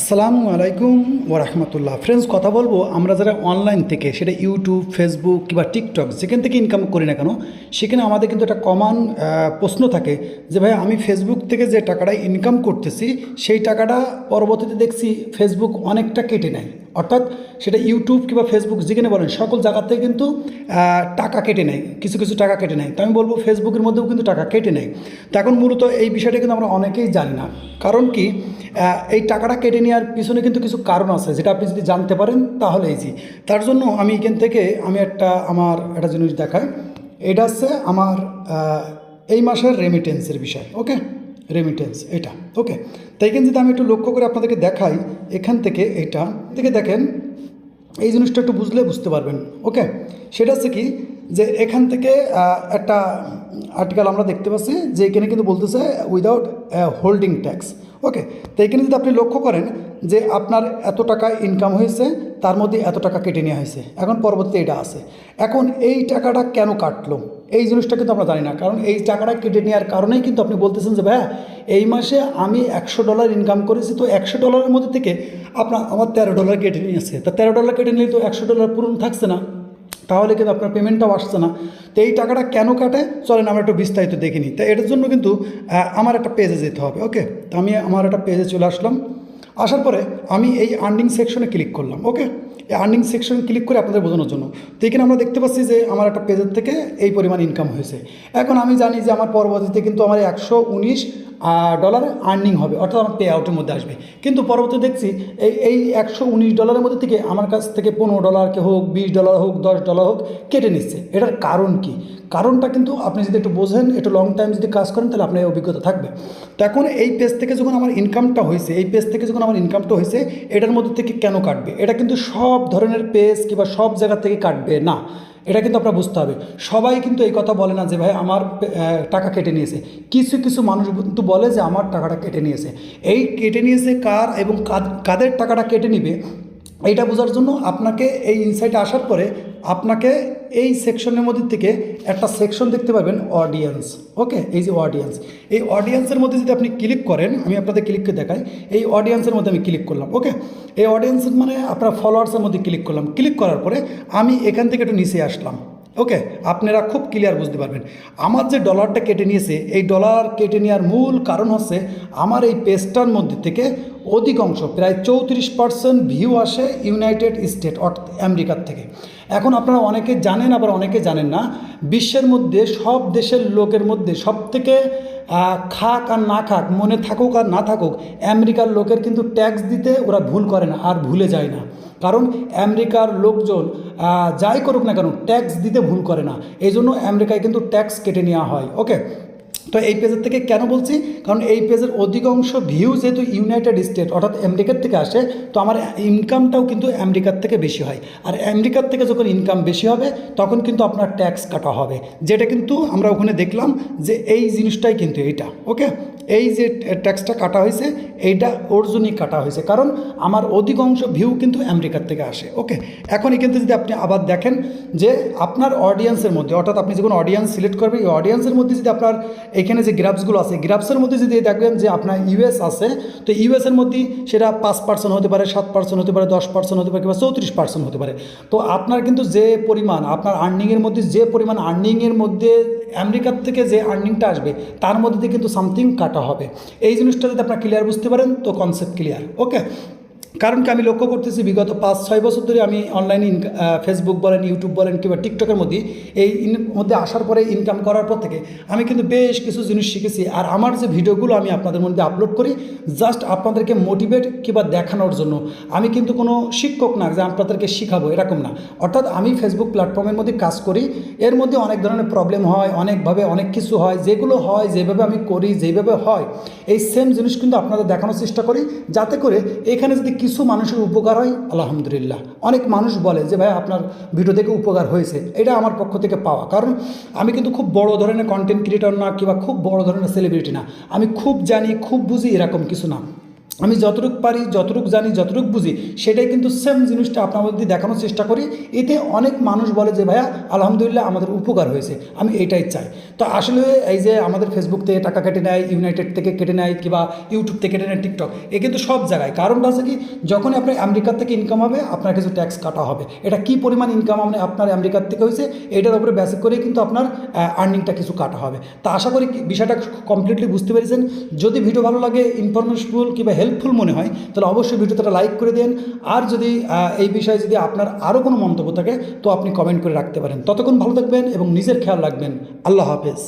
আসসালামু আলাইকুম ওরহমতুল্লাহ ফ্রেন্ডস কথা বলব, আমরা যারা অনলাইন থেকে, সেটা ইউটিউব ফেসবুক কিংবা টিকটক যেখান থেকে ইনকাম করি না কেন, সেখানে আমাদের কিন্তু একটা কমন প্রশ্ন থাকে যে, ভাই, আমি ফেসবুক থেকে যে টাকাটা ইনকাম করতেছি, সেই টাকাটা পরবর্তীতে দেখছি ফেসবুক অনেকটা কেটে নেয়। অর্থাৎ সেটা ইউটিউব কিংবা ফেসবুক যেখানে বলেন, সকল জায়গা থেকে কিন্তু টাকা কেটে নেয়, কিছু কিছু টাকা কেটে নেয়। তো আমি বলব ফেসবুকের মধ্যেও কিন্তু টাকা কেটে নেয়। তো এখন মূলত এই বিষয়টা কিন্তু আমরা অনেকেই জানি না। কারণ কি এই টাকাটা কেটে নেওয়ার পিছনে কিন্তু কিছু কারণ আছে, যেটা আপনি যদি জানতে পারেন, তাহলে ইজি তার জন্য আমি এখান থেকে আমি একটা, আমার একটা জিনিস দেখাই। এটা হচ্ছে আমার এই মাসের রেমিটেন্সের বিষয় ওকে রেমিটেন্স এটা ওকে তাই যদি আমি একটু লক্ষ্য করে আপনাদেরকে দেখাই, এখান থেকে এটা থেকে দেখেন, এই জিনিসটা একটু বুঝলে বুঝতে পারবেন ওকে সেটা হচ্ছে কি, যে এখান থেকে একটা আর্টিকেল আমরা দেখতে পাচ্ছি, যে এখানে কিন্তু বলতেছে উইদাউট হোল্ডিং ট্যাক্স ওকে তো এখানে যদি আপনি লক্ষ্য করেন, যে আপনার এত টাকা ইনকাম হয়েছে, তার মধ্যে এত টাকা কেটে নেওয়া হয়েছে, এখন পরবর্তী এটা আছে। এখন এই টাকাটা কেন কাটলো? এই জিনিসটা কিন্তু আমরা জানি না। কারণ এই টাকাটা কেটে নেওয়ার কারণেই কিন্তু আপনি বলতেছেন যে, ভাইয়া, এই মাসে আমি একশো ডলার ইনকাম করেছি, তো একশো ডলারের মধ্যে থেকে আপনার আমার তেরো ডলার কেটে নিয়ে নিয়েছে তা তেরো ডলার কেটে নিলে তো একশো ডলার পূরণ থাকছে না। তাহলে কিন্তু আপনার পেমেন্টটাও আসছে না। তো এই টাকাটা কেন কাটে? চলেন আমরা একটু বিস্তারিত দেখে নিই। তো এটার জন্য কিন্তু আমার একটা পেজে যেতে হবে ওকে তো আমি আমার একটা পেজে চলে আসলাম। আসার পরে আমি এই আর্নিং সেকশনে ক্লিক করলাম ওকে আর্নিং সেকশন ক্লিক করে আপনাদের বোঝানোর জন্য। তো এখানে আমরা দেখতে পাচ্ছি যে আমার একটা পেজের থেকে এই পরিমাণ ইনকাম হয়েছে। এখন আমি জানি যে আমার পরবর্তীতে কিন্তু আমার একশো উনিশ ডলার আর্নিং হবে, অর্থাৎ আমার পে আউটের মধ্যে আসবে। কিন্তু পরবর্তী দেখছি, এই এই একশো উনিশ ডলারের মধ্যে থেকে আমার কাছ থেকে পনেরো ডলারকে হোক, বিশ ডলার হোক, দশ ডলার হোক, কেটে নিচ্ছে। এটার কারণ কি? কারণটা কিন্তু আপনি যদি একটু বোঝেন, একটু লং টাইম যদি কাজ করেন, তাহলে আপনার অভিজ্ঞতা থাকবে। তো এখন এই পেজ থেকে যখন আমার ইনকামটা হয়েছে, এই পেজ থেকে যখন আমার ইনকামটা হয়েছে, এটার মধ্যে থেকে কেন কাটবে? এটা কিন্তু সব ধরনের পেজ কিংবা সব জায়গা থেকে কাটবে না। এটা কিন্তু আপনার বুঝতে হবে। সবাই কিন্তু এই কথা বলে না যে, ভাই, আমার টাকা কেটে নিয়েছে। কিছু কিছু মানুষ কিন্তু বলে যে, আমার টাকাটা কেটে নিয়েছে। এই কেটে নিয়েছে কার এবং কাদ- কাদের টাকাটা কেটে নিবে? এইটা বোঝার জন্য আপনাকে এই ইনসাইটে আসার পরে আপনাকে এই সেকশনের মধ্যে থেকে একটা সেকশন দেখতে পাবেন অডিয়েন্স ওকে এই যে অডিয়েন্স এই অডিয়েন্সের মধ্যে যদি আপনি ক্লিক করেন, আমি আপনাদের ক্লিককে দেখাই, এই অডিয়েন্সের মধ্যে আমি ক্লিক করলাম ওকে এই অডিয়েন্স মানে আপনার ফলোয়ার্সের মধ্যে ক্লিক করলাম ক্লিক করার পরে আমি এখান থেকে একটু নিচে আসলাম ওকে আপনারা খুব ক্লিয়ার বুঝতে পারবেন। আমার যে ডলারটা কেটে নিয়েছে, এই ডলার কেটে নেওয়ার মূল কারণ হচ্ছে আমার এই পেজটার মধ্যে থেকে অধিকাংশ, প্রায় চৌত্রিশ পার্সেন্ট ভিউ আসে ইউনাইটেড স্টেট অর্থাৎ আমেরিকার থেকে। এখন আপনারা অনেকে জানেন, আবার অনেকে জানেন না, বিশ্বের মধ্যে সব দেশের লোকের মধ্যে সব থেকে খাক আর না খাক, মনে থাকুক আর না থাকুক, আমেরিকার লোকের কিন্তু ট্যাক্স দিতে ওরা ভুল করে না, আর ভুলে যায় না। কারণ আমেরিকার লোকজন যাই করুক না কেন ট্যাক্স দিতে ভুল করে না। এই জন্য আমেরিকায় কিন্তু ট্যাক্স কেটে নেওয়া হয় ওকে তো এই পেজের থেকে কেন বলছি? কারণ এই পেজের অধিকাংশ ভিউ যেহেতু ইউনাইটেড স্টেট অর্থাৎ আমেরিকার থেকে আসে, তো আমার ইনকামটাও কিন্তু আমেরিকার থেকে বেশি হয়। আর আমেরিকার থেকে যখন ইনকাম বেশি হবে, তখন কিন্তু আপনার ট্যাক্স কাটা হবে। যেটা কিন্তু আমরা ওখানে দেখলাম যে এই জিনিসটাই কিন্তু এইটা ওকে এই যে ট্যাক্সটা কাটা হয়েছে, এইটা ওর জন্যই কাটা হয়েছে। কারণ আমার অধিকাংশ ভিউ কিন্তু আমেরিকার থেকে আসে ওকে এখন এখান থেকে যদি আপনি আবার দেখেন যে আপনার অডিয়েন্সের মধ্যে, অর্থাৎ আপনি যখন অডিয়েন্স সিলেক্ট করবেন, এই অডিয়েন্সের মধ্যে যদি আপনার এখানে যে গ্রাফসগুলো আছে গ্রাফসের মধ্যে যদি দেখবেন যে আপনার ইউএস আছে, তো ইউএসের মধ্যে সেটা পাঁচ পার্সেন্ট হতে পারে, সাত পার্সেন্ট হতে পারে, দশ পার্সেন্ট হতে পারে কিংবা চৌত্রিশ পার্সেন্ট হতে পারে। তো আপনার কিন্তু যে পরিমাণ, আপনার আর্নিংয়ের মধ্যে যে পরিমাণ আর্নিংয়ের মধ্যে আমেরিকার থেকে যে আর্নিংটা আসবে, তার মধ্যে দিয়ে কিন্তু সামথিং কাটা হবে। এই জিনিসটা যদি আপনার ক্লিয়ার বুঝতে পারেন, তো কনসেপ্ট ক্লিয়ার ওকে কারণ কি, আমি লক্ষ্য করতেছি বিগত পাঁচ, ছয় বছর ধরে আমি অনলাইন ফেসবুক বলেন ইউটিউব বলেন কিংবা টিকটকের মধ্যে এই মধ্যে আসার পরে ইনকাম করার পর থেকে আমি কিন্তু বেশ কিছু জিনিস শিখেছি। আর আমার যে ভিডিওগুলো আমি আপনাদের মধ্যে আপলোড করি জাস্ট আপনাদেরকে মোটিভেট কিংবা দেখানোর জন্য। আমি কিন্তু কোনো শিক্ষক না যে আপনাদেরকে শিখাবো, এরকম না। অর্থাৎ আমি ফেসবুক প্ল্যাটফর্মের মধ্যে কাজ করি, এর মধ্যে অনেক ধরনের প্রবলেম হয়, অনেকভাবে অনেক কিছু হয়, যেগুলো হয়, যেভাবে আমি করি, যেভাবে হয়, এই সেম জিনিস কিন্তু আপনাদের দেখানোর চেষ্টা করি, যাতে করে এখানে যদি কিছু মানুষের উপকার হয়, আলহামদুলিল্লাহ। অনেক মানুষ বলে যে, ভাই, আপনার ভিডিও থেকে উপকার হয়েছে। এটা আমার পক্ষ থেকে পাওয়া। কারণ আমি কিন্তু খুব বড় ধরনের কন্টেন্ট ক্রিয়েটর না, কিংবা খুব বড় ধরনের সেলিব্রিটি না। আমি খুব জানি, খুব বুঝি এরকম কিছু না। আমি যতটুকু পারি, যতটুকু জানি, যতটুকু বুঝি, সেটাই কিন্তু সেম জিনিসটা আপনার মধ্যে দেখানোর চেষ্টা করি। এতে অনেক মানুষ বলে যে, ভাইয়া, আলহামদুলিল্লাহ আমাদের উপকার হয়েছে। আমি এটাই চাই। তো আসলে এই যে আমাদের ফেসবুক থেকে টাকা কেটে নেয় ইউনাইটেড থেকে কেটে নেয়, কিংবা ইউটিউব থেকে কেটে নেয় টিকটক এ কিন্তু সব জায়গায়। কারণটা আছে কি, যখনই আপনার আমেরিকার থেকে ইনকাম হবে, আপনার কিছু ট্যাক্স কাটা হবে। এটা কি পরিমাণ ইনকাম আপনি আপনার আমেরিকার থেকে হয়েছে, এটার উপরে বেসিক করে কিন্তু আপনার আর্নিংটা কিছু কাটা হবে। তা আশা করি বিষয়টা কমপ্লিটলি বুঝতে পেরেছেন। যদি ভিডিও ভালো লাগে ইনফরমেশনফুল কিংবা হেল্পফুল মনে হয়, তাহলে অবশ্যই ভিডিওটা লাইক করে দেন। আর যদি এই বিষয়ে যদি আপনার আরও কোনো মন্তব্য থাকে, তো আপনি কমেন্ট করে রাখতে পারেন। ততক্ষণ ভালো থাকবেন এবং নিজের খেয়াল রাখবেন। আল্লাহ হাফেজ।